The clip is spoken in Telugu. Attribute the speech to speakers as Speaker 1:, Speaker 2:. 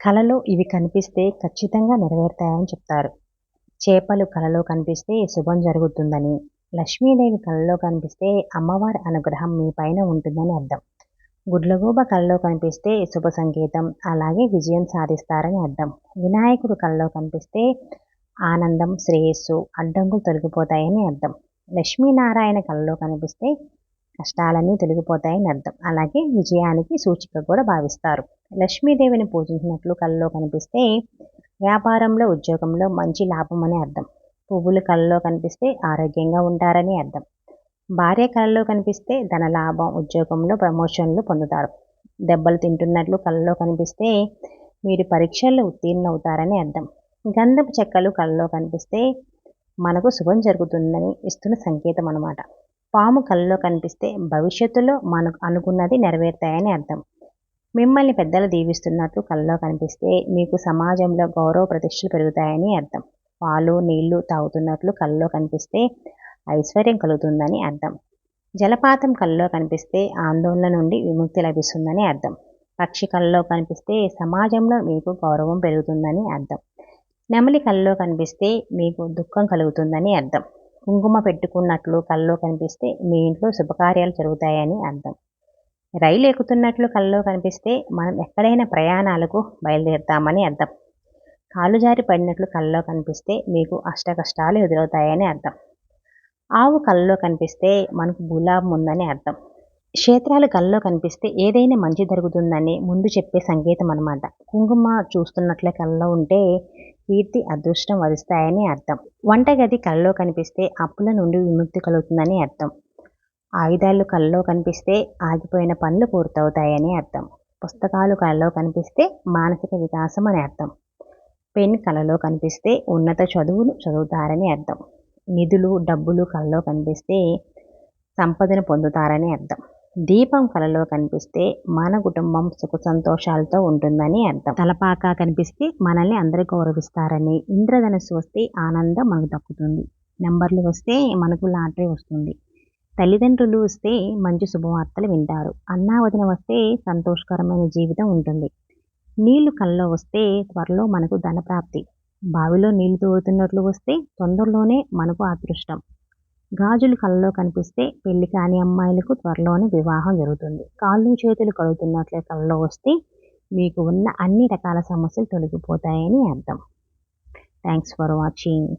Speaker 1: కలలో ఇవి కనిపిస్తే ఖచ్చితంగా నెరవేరుతాయని చెప్తారు. చేపలు కలలో కనిపిస్తే శుభం జరుగుతుందని లక్ష్మీదేవి కలలో కనిపిస్తే అమ్మవారి అనుగ్రహం మీ పైన ఉంటుందని అర్థం. గుడ్లగూబ కలలో కనిపిస్తే శుభ సంకేతం అలాగే విజయం సాధిస్తారని అర్థం. వినాయకుడు కలలో కనిపిస్తే ఆనందం శ్రేయస్సు అడ్డంకులు తొలగిపోతాయని అర్థం. లక్ష్మీనారాయణ కళలో కనిపిస్తే కష్టాలన్నీ తొలగిపోతాయని అర్థం. అలాగే విజయానికి సూచిక కూడా భావిస్తారు. లక్ష్మీదేవిని పూజించినట్లు కళ్ళలో కనిపిస్తే వ్యాపారంలో ఉద్యోగంలో మంచి లాభం అని అర్థం. పువ్వులు కళ్ళలో కనిపిస్తే ఆరోగ్యంగా ఉంటారని అర్థం. భార్య కళ్ళలో కనిపిస్తే ధన లాభం ఉద్యోగంలో ప్రమోషన్లు పొందుతారు. దెబ్బలు తింటున్నట్లు కళ్ళలో కనిపిస్తే మీరు పరీక్షల్లో ఉత్తీర్ణ అవుతారని అర్థం. గంధపు చెక్కలు కళ్ళలో కనిపిస్తే మనకు శుభం జరుగుతుందని ఇస్తున్న సంకేతం అనమాట పాము కళ్ళలో కనిపిస్తే భవిష్యత్తులో మనకు అనుకున్నది నెరవేరుతాయని అర్థం. మిమ్మల్ని పెద్దలు దీవిస్తున్నట్లు కళ్ళలో కనిపిస్తే మీకు సమాజంలో గౌరవ ప్రతిష్టలు పెరుగుతాయని అర్థం. పాలు నీళ్ళు తాగుతున్నట్లు కళ్ళలో కనిపిస్తే ఐశ్వర్యం కలుగుతుందని అర్థం. జలపాతం కళ్ళలో కనిపిస్తే ఆందోళన నుండి విముక్తి లభిస్తుందని అర్థం. పక్షి కళ్ళలో కనిపిస్తే సమాజంలో మీకు గౌరవం పెరుగుతుందని అర్థం. నెమలి కళ్ళలో కనిపిస్తే మీకు దుఃఖం కలుగుతుందని అర్థం. కుంకుమ పెట్టుకున్నట్లు కళ్ళలో కనిపిస్తే మీ ఇంట్లో శుభకార్యాలు జరుగుతాయని అర్థం. రైలు ఎక్కుతున్నట్లు కళ్ళలో కనిపిస్తే మనం ఎక్కడైనా ప్రయాణాలకు బయలుదేరుతామని అర్థం. కాలు జారి పడినట్లు కళ్ళలో కనిపిస్తే మీకు అష్ట కష్టాలు ఎదురవుతాయని అర్థం. ఆవు కళ్ళలో కనిపిస్తే మనకు గులాబం ఉందని అర్థం. క్షేత్రాలు కళ్ళలో కనిపిస్తే ఏదైనా మంచి జరుగుతుందని ముందు చెప్పే సంకేతం అనమాట కుంకుమ చూస్తున్నట్లే కళ్ళలో ఉంటే కీర్తి అదృష్టం వరిస్తాయని అర్థం. వంటగది కళ్ళలో కనిపిస్తే అప్పుల నుండి విముక్తి కలుగుతుందని అర్థం. ఆయుధాలు కళ్ళలో కనిపిస్తే ఆగిపోయిన పనులు పూర్తవుతాయని అర్థం. పుస్తకాలు కళ్ళలో కనిపిస్తే మానసిక వికాసం అని అర్థం. పెన్ కళలో కనిపిస్తే ఉన్నత చదువులు చదువుతారని అర్థం. నిధులు డబ్బులు కళ్ళలో కనిపిస్తే సంపదను పొందుతారని అర్థం. దీపం కలలో కనిపిస్తే మన కుటుంబం సుఖ సంతోషాలతో ఉంటుందని అర్థం. తలపాక కనిపిస్తే మనల్ని అందరూ గౌరవిస్తారని ఇంద్రధనస్సు వస్తే ఆనందం మనకు దక్కుతుంది. నెంబర్లు వస్తే మనకు లాటరీ వస్తుంది. తల్లిదండ్రులు వస్తే మంచి శుభవార్తలు వింటారు. అన్నావదిన వస్తే సంతోషకరమైన జీవితం ఉంటుంది. నీళ్ళు కళ్ళలో వస్తే త్వరలో మనకు ధనప్రాప్తి. బావిలో నీళ్ళు తోడుతున్నట్లు వస్తే తొందరలోనే మనకు అదృష్టం. గాజులు కళ్ళలో కనిపిస్తే పెళ్ళి కాని అమ్మాయిలకు త్వరలోనే వివాహం జరుగుతుంది. కాళ్ళు చేతులు కడుగుతున్నట్లే కళ్ళలో వస్తే మీకు ఉన్న అన్ని రకాల సమస్యలు తొలగిపోతాయని అర్థం. Thanks for watching